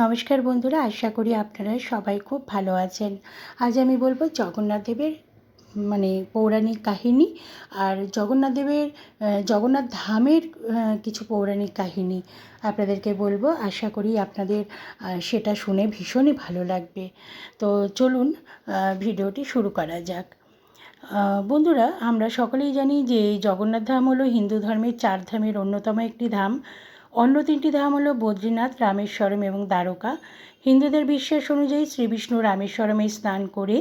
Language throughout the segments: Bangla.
নমস্কার বন্ধুরা, আশা করি আপনারা সবাই খুব ভালো আছেন। আজ আমি বলব জগন্নাথ দেবের মানে পৌরাণিক কাহিনী আর জগন্নাথ দেবের জগন্নাথ ধামের কিছু পৌরাণিক কাহিনী আপনাদেরকে বলব। আশা করি আপনাদের সেটা শুনে ভীষণই ভালো লাগবে। তো চলুন ভিডিওটি শুরু করা যাক। বন্ধুরা, আমরা সকলেই জানি যে জগন্নাথ ধাম হলো হিন্দু ধর্মের চার ধামের অন্যতম একটি ধাম। অন্য তিনটি ধাম হল বদ্রীনাথ, রামেশ্বরম এবং দ্বারকা। হিন্দুদের বিশ্বাস অনুযায়ী শ্রীবিষ্ণু রামেশ্বরমে স্নান করে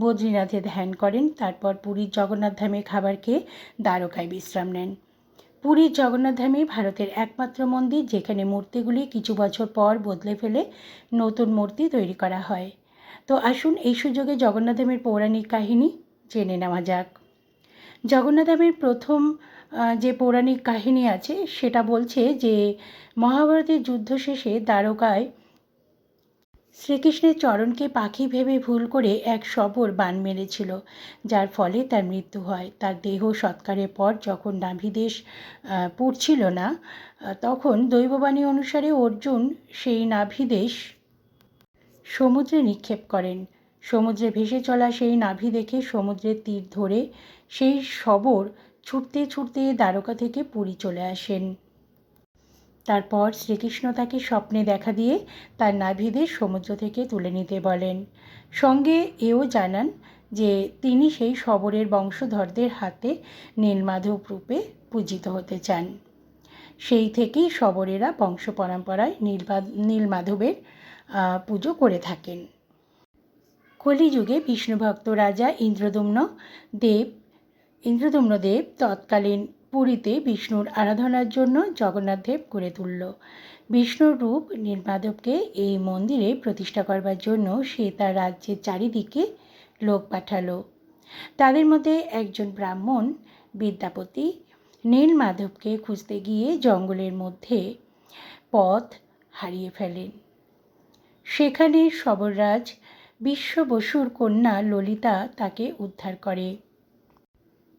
বদ্রীনাথে ধ্যান করেন, তারপর পুরীর জগন্নাথ ধামে খাবার খেয়ে দ্বারকায় বিশ্রাম নেন। পুরীর জগন্নাথ ধামই ভারতের একমাত্র মন্দির, যেখানে মূর্তিগুলি কিছু বছর পর বদলে ফেলে নতুন মূর্তি তৈরি করা হয়। তো আসুন এই সুযোগে জগন্নাথ ধামের পৌরাণিক কাহিনী জেনে নেওয়া যাক। জগন্নাথ ধামের প্রথম যে পৌরাণিক কাহিনী আছে, সেটা বলছে যে মহাভারতের যুদ্ধ শেষে দ্বারকায় শ্রীকৃষ্ণের চরণকে পাখি ভেবে ভুল করে এক শবর বান মেরেছিল, যার ফলে তার মৃত্যু হয়। তার দেহ সৎকারের পর যখন নাভিদেশ পুড়ছিল না তখন দৈববাণী অনুসারে অর্জুন সেই নাভিদেশ সমুদ্রে নিক্ষেপ করেন। সমুদ্রে ভেসে চলা সেই নাভি দেখে সমুদ্রের তীর ধরে সেই শবর ছুটতে ছুটতে দ্বারকা থেকে পুরী চলে আসেন। তারপর শ্রীকৃষ্ণ তাকে স্বপ্নে দেখা দিয়ে তার নাভিদের সমুদ্র থেকে তুলে নিতে বলেন। সঙ্গে এও জানান যে তিনি সেই শবরের বংশধরদের হাতে নীলমাধব রূপে পূজিত হতে চান। সেই থেকেই শবরেরা বংশ পরম্পরায় নীলমা নীলমাধবের পুজো করে থাকেন। কলিযুগে বিষ্ণুভক্ত রাজা ইন্দ্রদম্ন দেব ইন্দ্রদম্ন দেব তৎকালীন পুরীতে বিষ্ণুর আরাধনার জন্য জগন্নাথ দেব গড়ে তুলল। বিষ্ণুর রূপ নীলমাধবকে এই মন্দিরে প্রতিষ্ঠা করবার জন্য সে তার রাজ্যের চারিদিকে লোক পাঠালো। তাদের মধ্যে একজন ব্রাহ্মণ, বিদ্যাপতি, নীলমাধবকে খুঁজতে গিয়ে জঙ্গলের মধ্যে পথ হারিয়ে ফেলেন। সেখানে সবররাজ বিশ্ব বসুর কন্যা ললিতা তাকে উদ্ধার করে।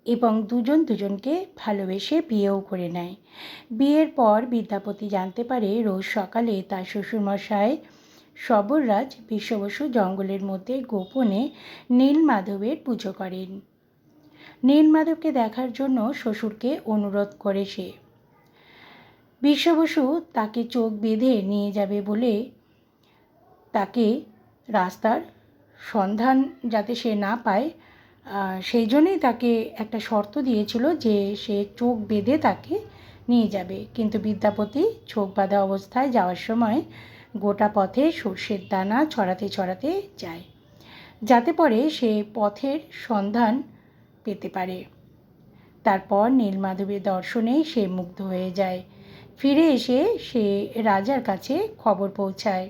এবং দুজন দুজনকে ভালোবেসে বিয়েও করে নেয়। বিয়ের পর বিদ্যাপতি জানতে পারে রোজ সকালে তার শ্বশুরমশাই সবররাজ বিশ্ববসু জঙ্গলের মধ্যে গোপনে নীলমাধবের পুজো করেন। নীলমাধবকে দেখার জন্য শ্বশুরকে অনুরোধ করে সে। বিশ্ববসু তাকে চোখ বেঁধে নিয়ে যাবে বলে তাকে রাস্তার সন্ধান যাতে সে না পায় সেই জন্যেই তাকে একটা শর্ত দিয়েছিল যে সে চোখ বেঁধে তাকে নিয়ে যাবে। কিন্তু বিদ্যাপতি চোখ বাঁধা অবস্থায় যাওয়ার সময় গোটা পথে সর্ষের দানা ছড়াতে ছড়াতে যায়, যাতে পরে সে পথের সন্ধান পেতে পারে। তারপর নীলমাধবের দর্শনে সে মুগ্ধ হয়ে যায়। ফিরে এসে সে রাজার কাছে খবর পৌঁছায়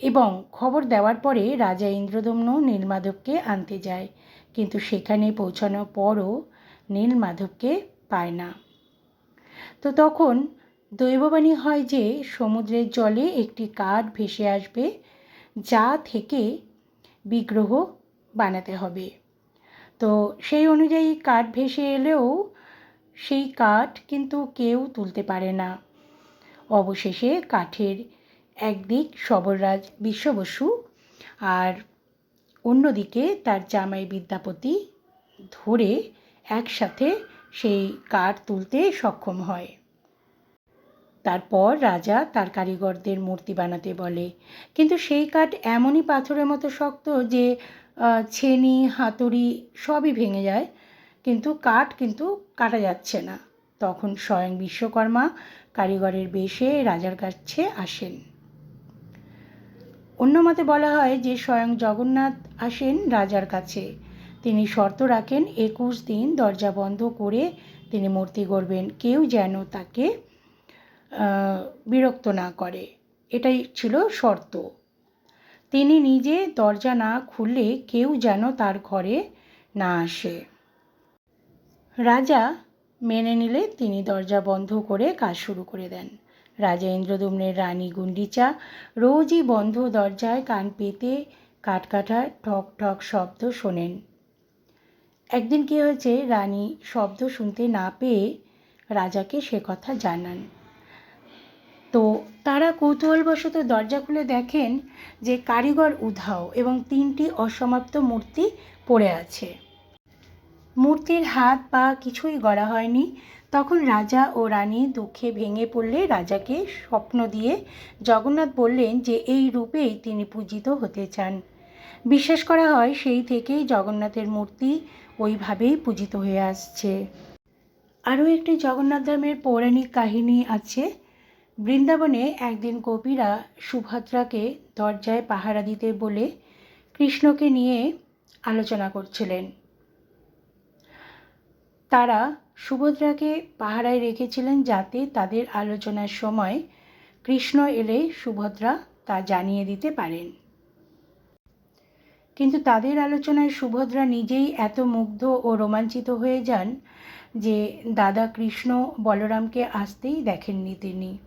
এবং খবর দেওয়ার পরে রাজা ইন্দ্রদম্ন নীলমাধবকে আনতে যায়। কিন্তু সেখানে পৌঁছানোর পরও নীল মাধবকে পায় না। তো তখন দৈববাণী হয় যে সমুদ্রের জলে একটি কাঠ ভেসে আসবে, যা থেকে বিগ্রহ বানাতে হবে। তো সেই অনুযায়ী কাঠ ভেসে এলেও সেই কাঠ কিন্তু কেউ তুলতে পারে না। অবশেষে কাঠের একদিক সবররাজ বিশ্ববসু আর অন্যদিকে তার জামাই বিদ্যাপতি ধরে একসাথে সেই কাঠ তুলতে সক্ষম হয়। তারপর রাজা তার কারিগরদের মূর্তি বানাতে বলে। কিন্তু সেই কাঠ এমনই পাথরের মতো শক্ত যে ছেনি, হাতুড়ি সবই ভেঙে যায়। কিন্তু কাঠ কিন্তু কাটা যাচ্ছে না। তখন স্বয়ং বিশ্বকর্মা কারিগরের বেশে রাজার কাছে আসেন। অন্য মতে বলা হয় যে স্বয়ং জগন্নাথ আসেন রাজার কাছে। তিনি শর্ত রাখেন, একুশ দিন দরজা বন্ধ করে তিনি মূর্তি গড়বেন। কেউ যেন তাকে বিরক্ত না করে। এটাই ছিল শর্ত। তিনি নিজে দরজা না খুললে কেউ যেন তার ঘরে না আসে। রাজা মেনে নিলে তিনি দরজা বন্ধ করে কাজ শুরু করে দেন। রাজা ইন্দ্রদম্নের রানী গুন্ডিচা, রোজই বন্ধ দরজায় কান পেতে কাঠকাঠার ঠক ঠক শব্দ শোনেন। একদিন কী হয়েছে, রানী শব্দ শুনতে না পেয়ে রাজাকে সে কথা জানান। তো তারা কৌতূহলবশত দরজা খুলে দেখেন যে কারিগর উধাও এবং তিনটি অসমাপ্ত মূর্তি পড়ে আছে। মূর্তির হাত পা কিছুই গড়া হয়নি তখন রাজা ও রানী দুঃখে ভেঙে পড়লে রাজাকে স্বপ্ন দিয়ে জগন্নাথ বললেন যে, এই রূপেই তিনি পূজিত হতে চান। বিশ্বাস করা হয় সেই থেকেই জগন্নাথের মূর্তি ওইভাবেই পূজিত হয়ে আসছে। আরও একটি জগন্নাথ ধামের পৌরাণিক কাহিনী আছে। বৃন্দাবনে একদিন গোপীরা সুভদ্রাকে দরজায় পাহারা দিতে বলে কৃষ্ণকে নিয়ে আলোচনা করছিলেন। তারা সুভদ্রাকে পাহারায় রেখেছিলেন যাতে তাদের আলোচনার সময় কৃষ্ণ এলে সুভদ্রা তা জানিয়ে দিতে পারেন। কিন্তু তাদের আলোচনায় সুভদ্রা নিজেই এত মুগ্ধ ও রোমাঞ্চিত হয়ে যান যে দাদা কৃষ্ণ বলরামকে আসতেই দেখেননি তিনি।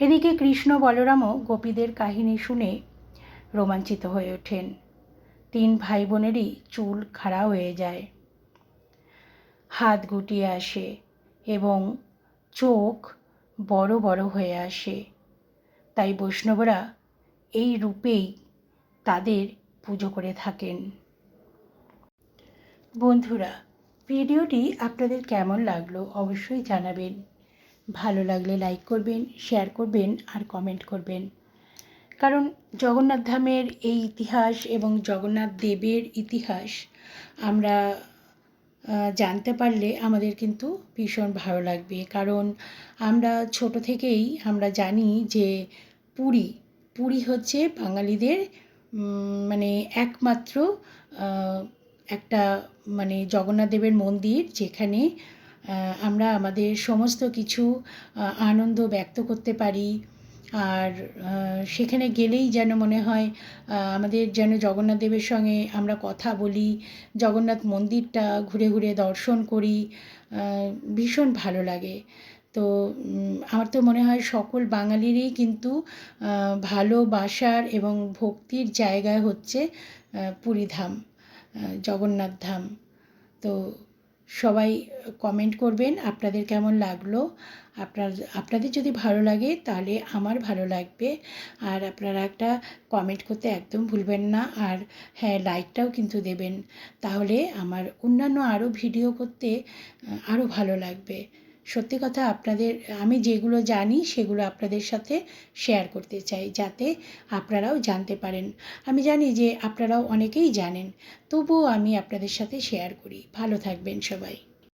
এদিকে কৃষ্ণ বলরামও গোপীদের কাহিনী শুনে রোমাঞ্চিত হয়ে ওঠেন। তিন ভাই বোনেরই চুল খাড়া হয়ে যায়। হাত গুটিয়ে আসে এবং চোখ বড় বড় হয়ে আসে। তাই বৈষ্ণবরা এই রূপেই তাদের পুজো করে থাকেন। বন্ধুরা, ভিডিওটি আপনাদের কেমন লাগল অবশ্যই জানাবেন। ভালো লাগলে লাইক করবেন, শেয়ার করবেন আর কমেন্ট করবেন। কারণ জগন্নাথ ধামের এই ইতিহাস এবং জগন্নাথ দেবের ইতিহাস আমরা জানতে পারলে আমাদের কিন্তু ভীষণ ভালো লাগবে। কারণ আমরা ছোট থেকেই আমরা জানি যে পুরী পুরী হচ্ছে বাঙালিদের মানে একমাত্র একটা মানে জগন্নাথ দেবের মন্দির যেখানে আমরা আমাদের সমস্ত কিছু আনন্দ ব্যক্ত করতে পারি। আর সেখানে গেলেই যেন মনে হয় আমাদের যেন জগন্নাথ দেবের সঙ্গে আমরা কথা বলি, জগন্নাথ মন্দিরটা ঘুরে ঘুরে দর্শন করি ভীষণ ভালো লাগে। তো আমার তো মনে হয় সকল বাঙালিরই কিন্তু ভালোবাসার এবং ভক্তির জায়গা হচ্ছে পুরীধাম জগন্নাথ ধাম। তো সবাই কমেন্ট করবেন আপনাদের কেমন লাগল। আপনার, আপনাদের যদি ভালো লাগে তাহলে আমার ভালো লাগবে। আর আপনারা একটা কমেন্ট করতে একদম ভুলবেন না। আর হ্যাঁ লাইকটাও কিন্তু দেবেন। তাহলে আমার অন্যান্য আরও ভিডিও করতে আরও ভালো লাগবে। সত্যি কথা আপনাদের, আমি যেগুলো জানি সেগুলো আপনাদের সাথে শেয়ার করতে চাই, যাতে আপনারাও জানতে পারেন। আমি জানি যে আপনারাও অনেকেই জানেন, তবুও আমি আপনাদের সাথে শেয়ার করি। ভালো থাকবেন সবাই।